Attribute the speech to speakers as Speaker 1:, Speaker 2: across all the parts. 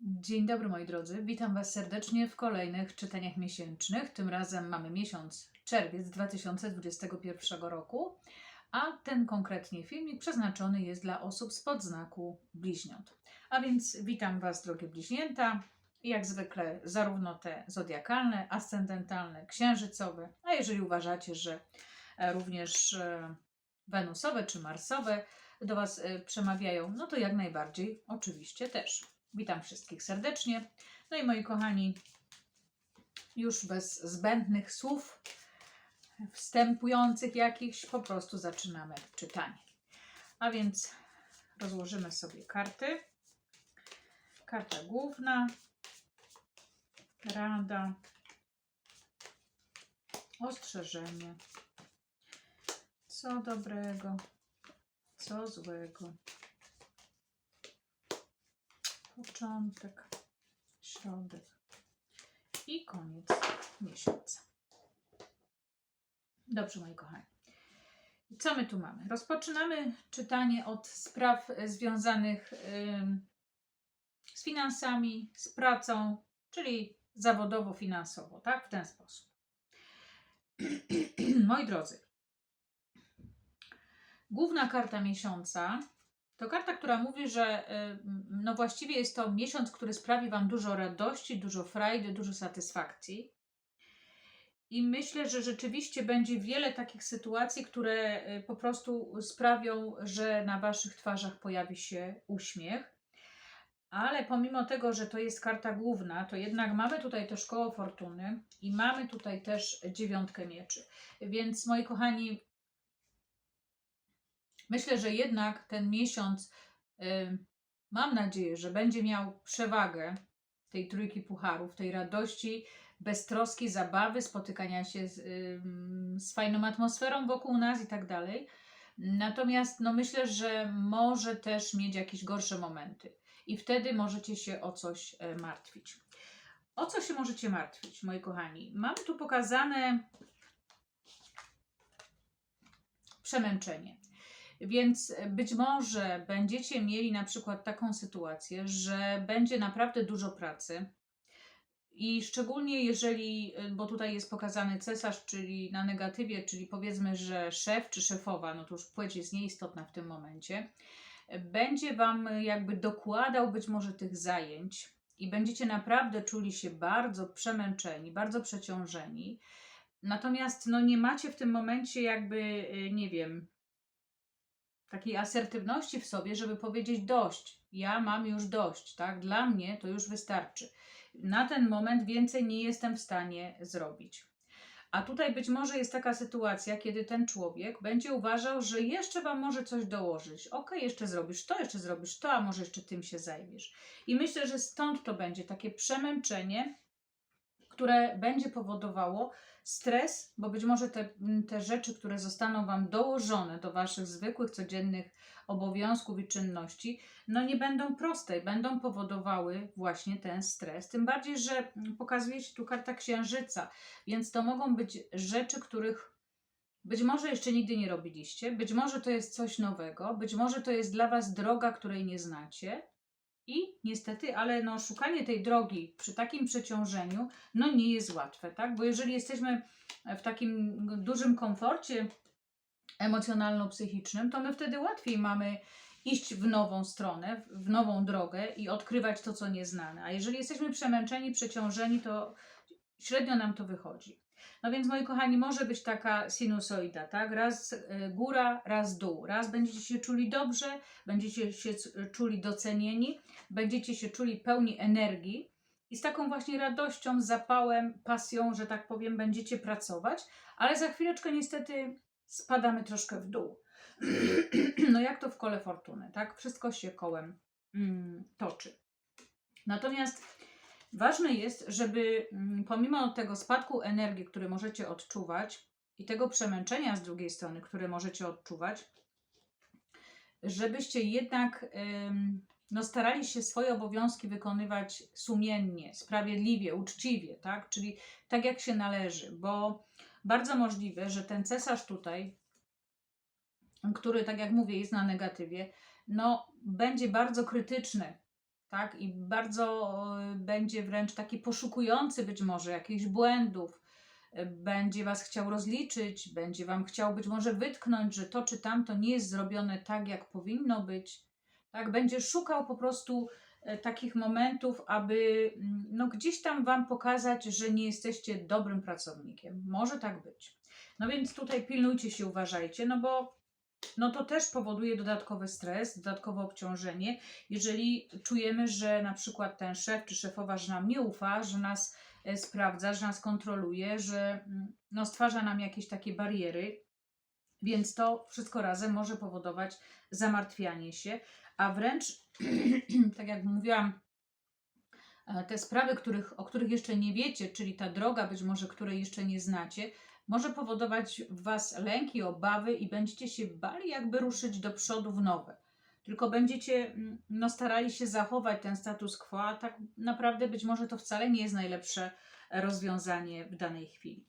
Speaker 1: Dzień dobry moi drodzy, witam Was serdecznie w kolejnych czytaniach miesięcznych. Tym razem mamy miesiąc czerwiec 2021 roku, a ten konkretnie filmik przeznaczony jest dla osób spod znaku bliźniąt. A więc witam Was drogie bliźnięta, jak zwykle zarówno te zodiakalne, ascendentalne, księżycowe, a jeżeli uważacie, że e, również e, wenusowe czy marsowe do Was e, przemawiają, no to jak najbardziej oczywiście też. Witam wszystkich serdecznie. No i moi kochani, już bez zbędnych słów wstępujących jakichś, po prostu zaczynamy czytanie. A więc rozłożymy sobie karty. Karta główna, rada, ostrzeżenie. Co dobrego, co złego początek, środek i koniec miesiąca. Dobrze, moi kochani. Co my tu mamy? Rozpoczynamy czytanie od spraw związanych z finansami, z pracą, czyli zawodowo-finansowo, tak? W ten sposób. Moi drodzy, główna karta miesiąca to karta, która mówi, że y, no właściwie jest to miesiąc, który sprawi Wam dużo radości, dużo frajdy, dużo satysfakcji. I myślę, że rzeczywiście będzie wiele takich sytuacji, które y, po prostu sprawią, że na Waszych twarzach pojawi się uśmiech. Ale pomimo tego, że to jest karta główna, to jednak mamy tutaj też koło fortuny i mamy tutaj też dziewiątkę mieczy. Więc moi kochani, Myślę, że jednak ten miesiąc, y, mam nadzieję, że będzie miał przewagę tej trójki pucharów, tej radości, beztroski, zabawy, spotykania się z, y, z fajną atmosferą wokół nas i tak dalej. Natomiast no myślę, że może też mieć jakieś gorsze momenty i wtedy możecie się o coś e, martwić. O co się możecie martwić, moi kochani? Mam tu pokazane przemęczenie. Więc być może będziecie mieli na przykład taką sytuację, że będzie naprawdę dużo pracy. I szczególnie jeżeli, bo tutaj jest pokazany cesarz, czyli na negatywie, czyli powiedzmy, że szef czy szefowa, no to już płeć jest nieistotna w tym momencie, będzie Wam jakby dokładał być może tych zajęć i będziecie naprawdę czuli się bardzo przemęczeni, bardzo przeciążeni. Natomiast no nie macie w tym momencie jakby, nie wiem, takiej asertywności w sobie, żeby powiedzieć dość. Ja mam już dość, tak? Dla mnie to już wystarczy. Na ten moment więcej nie jestem w stanie zrobić. A tutaj być może jest taka sytuacja, kiedy ten człowiek będzie uważał, że jeszcze wam może coś dołożyć. Ok, jeszcze zrobisz to, jeszcze zrobisz to, a może jeszcze tym się zajmiesz. I myślę, że stąd to będzie takie przemęczenie, które będzie powodowało stres, bo być może te, te rzeczy, które zostaną Wam dołożone do Waszych zwykłych, codziennych obowiązków i czynności, no nie będą proste, będą powodowały właśnie ten stres. Tym bardziej, że pokazuje się tu karta księżyca, więc to mogą być rzeczy, których być może jeszcze nigdy nie robiliście, być może to jest coś nowego, być może to jest dla Was droga, której nie znacie. I niestety, ale no, szukanie tej drogi przy takim przeciążeniu no nie jest łatwe, tak? Bo jeżeli jesteśmy w takim dużym komforcie emocjonalno-psychicznym, to my wtedy łatwiej mamy iść w nową stronę, w nową drogę i odkrywać to, co nieznane. A jeżeli jesteśmy przemęczeni, przeciążeni, to średnio nam to wychodzi. No więc, moi kochani, może być taka sinusoida, tak? Raz y, góra, raz dół. Raz będziecie się czuli dobrze, będziecie się czuli docenieni, będziecie się czuli pełni energii i z taką właśnie radością, zapałem, pasją, że tak powiem, będziecie pracować, ale za chwileczkę niestety spadamy troszkę w dół. No jak to w kole fortuny, tak? Wszystko się kołem mm, toczy. Natomiast Ważne jest, żeby mm, pomimo tego spadku energii, który możecie odczuwać i tego przemęczenia z drugiej strony, które możecie odczuwać, żebyście jednak no, starali się swoje obowiązki wykonywać sumiennie, sprawiedliwie, uczciwie, tak? Czyli tak jak się należy, bo bardzo możliwe, że ten cesarz tutaj, który, tak jak mówię, jest na negatywie, no, będzie bardzo krytyczny tak? I bardzo y, będzie wręcz taki poszukujący być może jakichś błędów, y, będzie Was chciał rozliczyć, będzie Wam chciał być może wytknąć, że to czy tamto nie jest zrobione tak, jak powinno być, tak? Będzie szukał po prostu e, takich momentów, aby mm, no, gdzieś tam Wam pokazać, że nie jesteście dobrym pracownikiem. Może tak być. No więc tutaj pilnujcie się, uważajcie, no bo no to też powoduje dodatkowy stres, dodatkowe obciążenie, jeżeli czujemy, że na przykład ten szef czy szefowa, że nam nie ufa, że nas e, sprawdza, że nas kontroluje, że mm, no, stwarza nam jakieś takie bariery, więc to wszystko razem może powodować zamartwianie się, a wręcz, tak jak mówiłam, e, te sprawy, których, o których jeszcze nie wiecie, czyli ta droga być może, której jeszcze nie znacie, może powodować w Was lęki, obawy i będziecie się bali jakby ruszyć do przodu w nowe. Tylko będziecie mm, no, starali się zachować ten status quo, a tak naprawdę być może to wcale nie jest najlepsze rozwiązanie w danej chwili.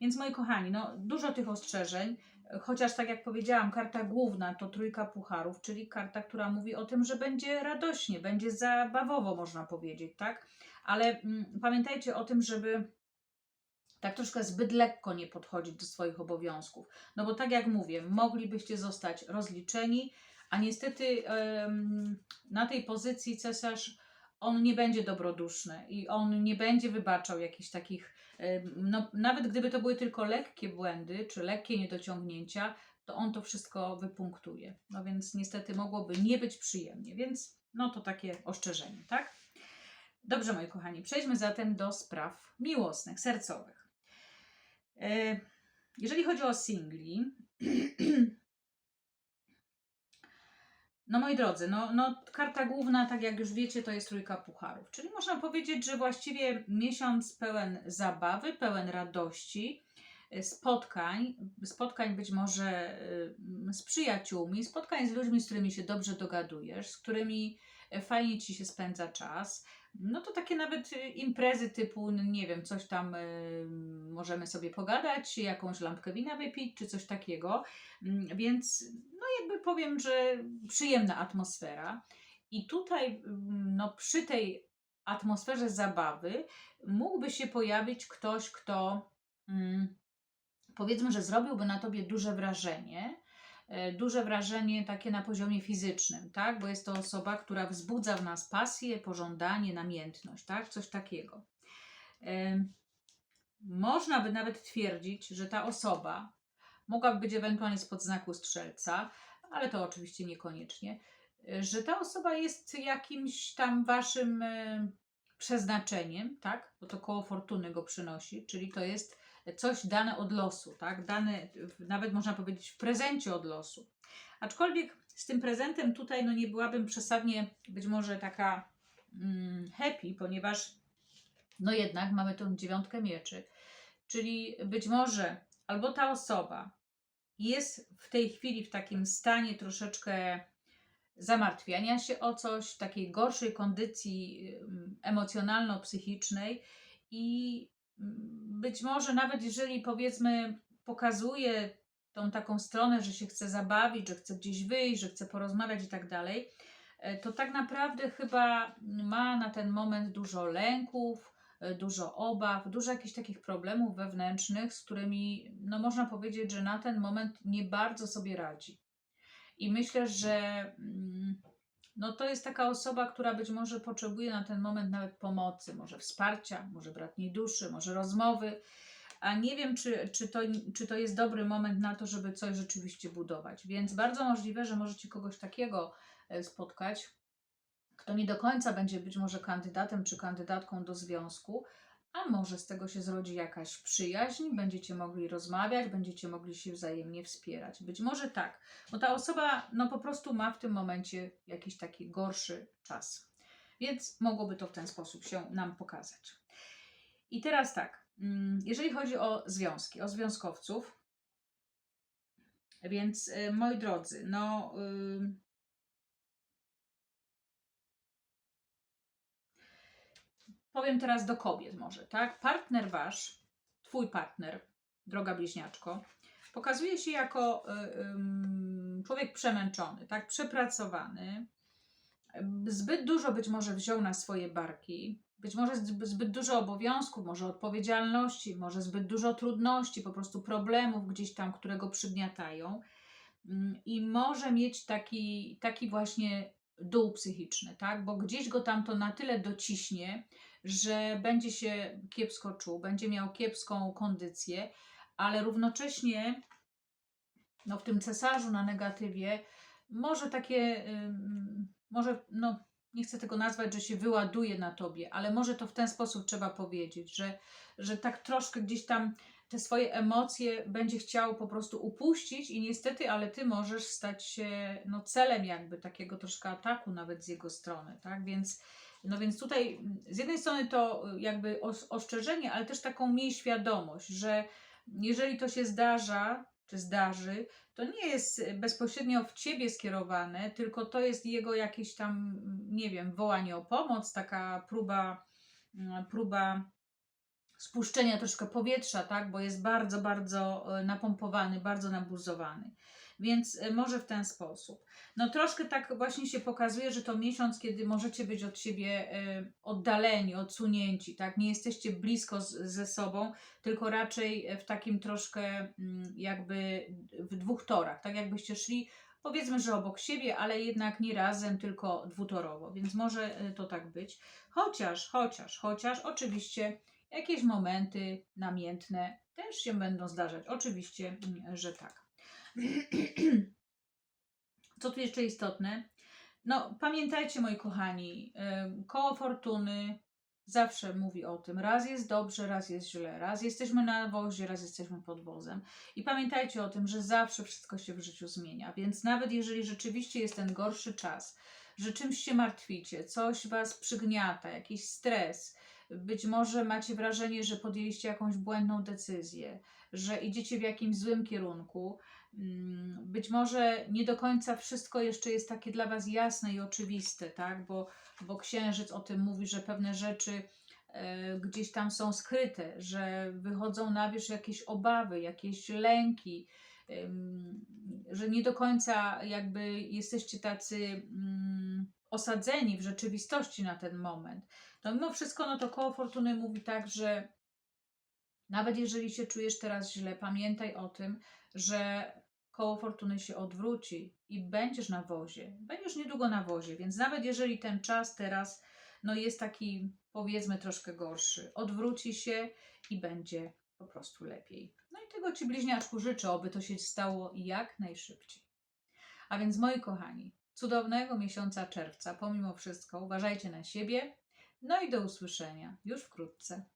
Speaker 1: Więc moi kochani, no, dużo tych ostrzeżeń, chociaż tak jak powiedziałam, karta główna to trójka pucharów, czyli karta, która mówi o tym, że będzie radośnie, będzie zabawowo, można powiedzieć, tak? Ale mm, pamiętajcie o tym, żeby tak troszkę zbyt lekko nie podchodzić do swoich obowiązków. No bo tak jak mówię, moglibyście zostać rozliczeni, a niestety na tej pozycji cesarz on nie będzie dobroduszny i on nie będzie wybaczał jakichś takich, no nawet gdyby to były tylko lekkie błędy czy lekkie niedociągnięcia, to on to wszystko wypunktuje. No więc niestety mogłoby nie być przyjemnie, więc no to takie ostrzeżenie, tak? Dobrze, moi kochani, przejdźmy zatem do spraw miłosnych, sercowych. E, Jeżeli chodzi o singli, no moi drodzy, no, no karta główna, tak jak już wiecie, to jest trójka pucharów. Czyli można powiedzieć, że właściwie miesiąc pełen zabawy, pełen radości, e, spotkań, spotkań być może e, z przyjaciółmi, spotkań z ludźmi, z którymi się dobrze dogadujesz, z którymi fajnie ci się spędza czas. No to takie nawet y, imprezy typu, no nie wiem, coś tam y, możemy sobie pogadać, jakąś lampkę wina wypić, czy coś takiego. Mm, Więc, no jakby powiem, że przyjemna atmosfera. I tutaj, mm, no przy tej atmosferze zabawy mógłby się pojawić ktoś, kto mm, powiedzmy, że zrobiłby na tobie duże wrażenie, duże wrażenie takie na poziomie fizycznym, tak? Bo jest to osoba, która wzbudza w nas pasję, pożądanie, namiętność, tak? Coś takiego. Em, Można by nawet twierdzić, że ta osoba mogłaby być ewentualnie spod znaku strzelca, ale to oczywiście niekoniecznie, e, że ta osoba jest jakimś tam waszym e, przeznaczeniem, tak? Bo to koło fortuny go przynosi, czyli to jest coś dane od losu, tak? Dane, nawet można powiedzieć, w prezencie od losu. Aczkolwiek z tym prezentem tutaj no nie byłabym przesadnie być może taka mm, happy, ponieważ no jednak mamy tą dziewiątkę mieczy, czyli być może albo ta osoba jest w tej chwili w takim stanie troszeczkę zamartwiania się o coś, takiej gorszej kondycji emocjonalno-psychicznej i być może nawet jeżeli powiedzmy pokazuje tą taką stronę, że się chce zabawić, że chce gdzieś wyjść, że chce porozmawiać i tak dalej, e, to tak naprawdę chyba ma na ten moment dużo lęków, e, dużo obaw, dużo jakichś takich problemów wewnętrznych, z którymi no można powiedzieć, że na ten moment nie bardzo sobie radzi. I myślę, że mm, no to jest taka osoba, która być może potrzebuje na ten moment nawet pomocy, może wsparcia, może bratniej duszy, może rozmowy. A nie wiem, czy, czy, to, czy to jest dobry moment na to, żeby coś rzeczywiście budować. Więc bardzo możliwe, że możecie kogoś takiego e, spotkać, kto nie do końca będzie być może kandydatem czy kandydatką do związku, a może z tego się zrodzi jakaś przyjaźń, będziecie mogli rozmawiać, będziecie mogli się wzajemnie wspierać. Być może tak, bo ta osoba no po prostu ma w tym momencie jakiś taki gorszy czas. Więc mogłoby to w ten sposób się nam pokazać. I teraz tak, mm, jeżeli chodzi o związki, o związkowców, więc y, moi drodzy, no. y, powiem teraz do kobiet może, tak? Partner wasz, twój partner, droga bliźniaczko, pokazuje się jako y, człowiek przemęczony, tak? Przepracowany, zbyt dużo być może wziął na swoje barki, być może zb- zbyt dużo obowiązków, może odpowiedzialności, może zbyt dużo trudności, po prostu problemów gdzieś tam, które go przygniatają. Mm, I może mieć taki, taki właśnie dół psychiczny, tak? Bo gdzieś go tam to na tyle dociśnie, że będzie się kiepsko czuł, będzie miał kiepską kondycję, ale równocześnie no, w tym cesarzu na negatywie może takie, może, no, nie chcę tego nazwać, że się wyładuje na tobie, ale może to w ten sposób trzeba powiedzieć, że, że tak troszkę gdzieś tam te swoje emocje będzie chciał po prostu upuścić i niestety, ale ty możesz stać się no, celem jakby takiego troszkę ataku nawet z jego strony, tak? Więc, no więc tutaj mm, z jednej strony to y, jakby os- ostrzeżenie, ale też taką miej świadomość, że jeżeli to się zdarza, czy zdarzy, to nie jest bezpośrednio w ciebie skierowane, tylko to jest jego jakieś tam, nie wiem, wołanie o pomoc, taka próba, mm, próba spuszczenia troszkę powietrza, tak, bo jest bardzo, bardzo e, napompowany, bardzo nabuzowany. Więc e, może w ten sposób. No troszkę tak właśnie się pokazuje, że to miesiąc, kiedy możecie być od siebie e, oddaleni, odsunięci, tak? Nie jesteście blisko z, ze sobą, tylko raczej w takim troszkę mm, jakby w dwóch torach, tak jakbyście szli powiedzmy, że obok siebie, ale jednak nie razem, tylko dwutorowo, więc może e, to tak być. Chociaż, chociaż, chociaż oczywiście jakieś momenty namiętne też się będą zdarzać. Oczywiście, mm, że tak. Co tu jeszcze istotne? No, pamiętajcie, moi kochani, koło fortuny zawsze mówi o tym. Raz jest dobrze, raz jest źle. Raz jesteśmy na wozie, raz jesteśmy pod wozem. I pamiętajcie o tym, że zawsze wszystko się w życiu zmienia. Więc nawet jeżeli rzeczywiście jest ten gorszy czas, że czymś się martwicie, coś was przygniata, jakiś stres, być może macie wrażenie, że podjęliście jakąś błędną decyzję, że idziecie w jakimś złym kierunku, być może nie do końca wszystko jeszcze jest takie dla Was jasne i oczywiste, tak? Bo, bo księżyc o tym mówi, że pewne rzeczy e, gdzieś tam są skryte, że wychodzą na wierzch jakieś obawy, jakieś lęki, że nie do końca jakby jesteście tacy mm, osadzeni w rzeczywistości na ten moment. No mimo wszystko, no to koło fortuny mówi tak, że nawet jeżeli się czujesz teraz źle, pamiętaj o tym, że koło fortuny się odwróci i będziesz na wozie. Będziesz niedługo na wozie, więc nawet jeżeli ten czas teraz no jest taki powiedzmy troszkę gorszy, odwróci się i będzie po prostu lepiej. No i tego Ci bliźniaczku życzę, oby to się stało jak najszybciej. A więc moi kochani, cudownego miesiąca czerwca, pomimo wszystko, uważajcie na siebie. No i do usłyszenia już wkrótce.